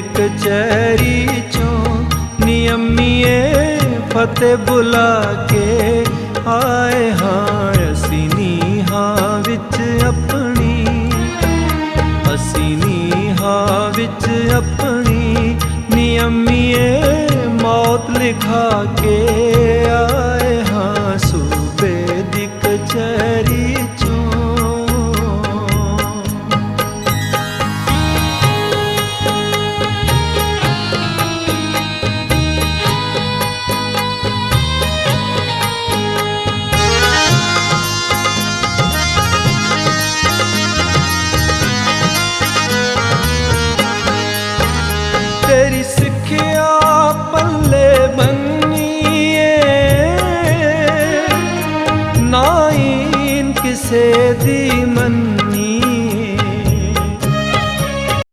ਕਚਹਿਰੀ ਚੋਂ ਨਿਯਮੀਏ ਫਤਿਹ ਬੁਲਾ ਕੇ ਆਏ ਹਾਂ ਅਸੀਂ ਨੀਹਾਂ ਵਿੱਚ ਆਪਣੀ, ਅਸੀਂ ਨੀਹਾਂ ਵਿੱਚ ਆਪਣੀ ਨਿਯਮੀਏ ਮੌਤ ਲਿਖਾ ਕੇ ਆਏ ਹਾਂ ਸੂਬੇ ਦੀ ਕਚਹਿਰੀ से दी मन